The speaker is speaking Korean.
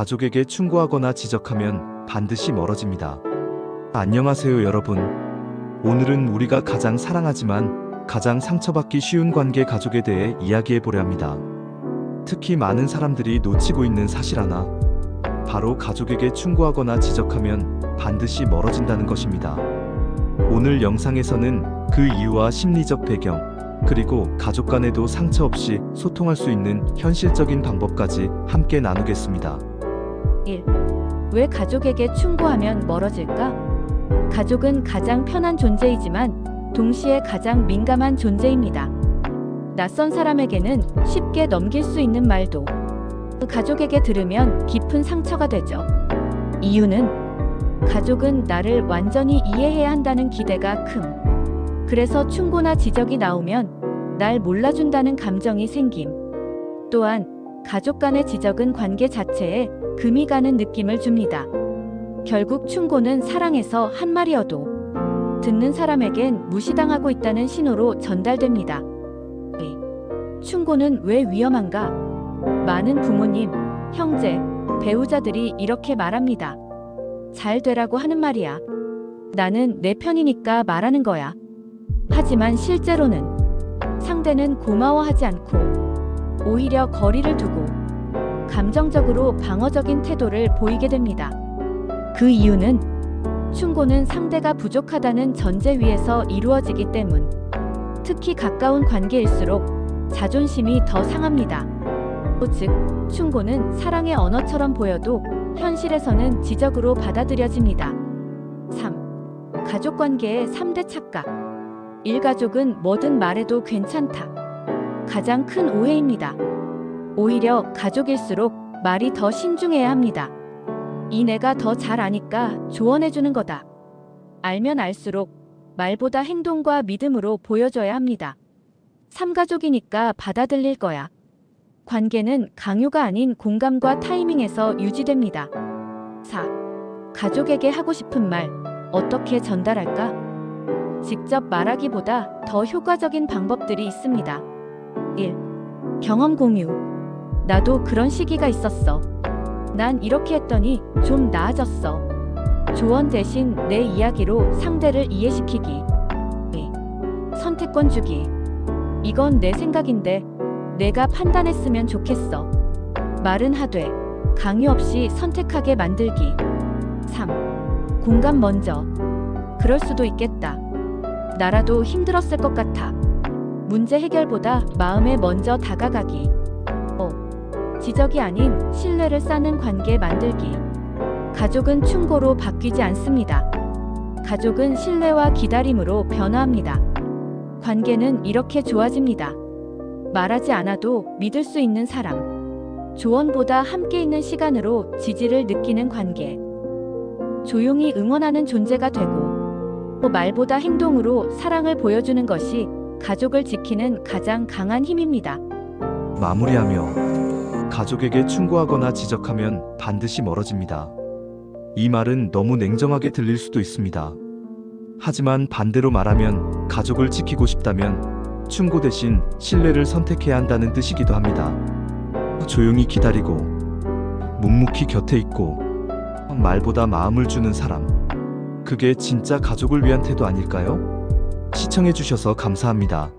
가족에게 충고하거나 지적하면 반드시 멀어집니다. 안녕하세요, 여러분. 오늘은 우리가 가장 사랑하지만 가장 상처받기 쉬운 관계 가족에 대해 이야기해 보려 합니다. 특히 많은 사람들이 놓치고 있는 사실 하나. 바로 가족에게 충고하거나 지적하면 반드시 멀어진다는 것입니다. 오늘 영상에서는 그 이유와 심리적 배경, 그리고 가족 간에도 상처 없이 소통할 수 있는 현실적인 방법까지 함께 나누겠습니다. 1. 왜 가족에게 충고하면 멀어질까? 가족은 가장 편한 존재이지만 동시에 가장 민감한 존재입니다. 낯선 사람에게는 쉽게 넘길 수 있는 말도 그 가족에게 들으면 깊은 상처가 되죠. 이유는 가족은 나를 완전히 이해해야 한다는 기대가 큼. 그래서 충고나 지적이 나오면 날 몰라준다는 감정이 생김. 또한 가족 간의 지적은 관계 자체에 금이 가는 느낌을 줍니다. 결국 충고는 사랑에서 한 말이어도 듣는 사람에겐 무시당하고 있다는 신호로 전달됩니다. 이 충고는 왜 위험한가? 많은 부모님, 형제, 배우자들이 이렇게 말합니다. 잘 되라고 하는 말이야. 나는 내 편이니까 말하는 거야. 하지만 실제로는 상대는 고마워하지 않고 오히려 거리를 두고 감정적으로 방어적인 태도를 보이게 됩니다. 그 이유는 충고는 상대가 부족하다는 전제 위에서 이루어지기 때문. 특히 가까운 관계일수록 자존심이 더 상합니다. 즉, 충고는 사랑의 언어처럼 보여도 현실에서는 지적으로 받아들여집니다. 3. 가족 관계의 3대 착각. 일가족은 뭐든 말해도 괜찮다. 가장 큰 오해입니다. 오히려 가족일수록 말이 더 신중해야 합니다. 이 내가 더 잘 아니까 조언해주는 거다. 알면 알수록 말보다 행동과 믿음으로 보여줘야 합니다. 삼가족이니까 받아들일 거야. 관계는 강요가 아닌 공감과 타이밍에서 유지됩니다. 4. 가족에게 하고 싶은 말, 어떻게 전달할까? 직접 말하기보다 더 효과적인 방법들이 있습니다. 1. 경험 공유. 나도 그런 시기가 있었어. 난 이렇게 했더니 좀 나아졌어. 조언 대신 내 이야기로 상대를 이해시키기. 2. 선택권 주기. 이건 내 생각인데 내가 판단했으면 좋겠어. 말은 하되 강요 없이 선택하게 만들기. 3. 공감 먼저. 그럴 수도 있겠다. 나라도 힘들었을 것 같아. 문제 해결보다 마음에 먼저 다가가기. 5. 지적이 아닌 신뢰를 쌓는 관계 만들기. 가족은 충고로 바뀌지 않습니다. 가족은 신뢰와 기다림으로 변화합니다. 관계는 이렇게 좋아집니다. 말하지 않아도 믿을 수 있는 사람. 조언보다 함께 있는 시간으로 지지를 느끼는 관계. 조용히 응원하는 존재가 되고, 또 말보다 행동으로 사랑을 보여주는 것이 가족을 지키는 가장 강한 힘입니다. 마무리하며 가족에게 충고하거나 지적하면 반드시 멀어집니다. 이 말은 너무 냉정하게 들릴 수도 있습니다. 하지만 반대로 말하면 가족을 지키고 싶다면 충고 대신 신뢰를 선택해야 한다는 뜻이기도 합니다. 조용히 기다리고 묵묵히 곁에 있고 말보다 마음을 주는 사람. 그게 진짜 가족을 위한 태도 아닐까요? 시청해주셔서 감사합니다.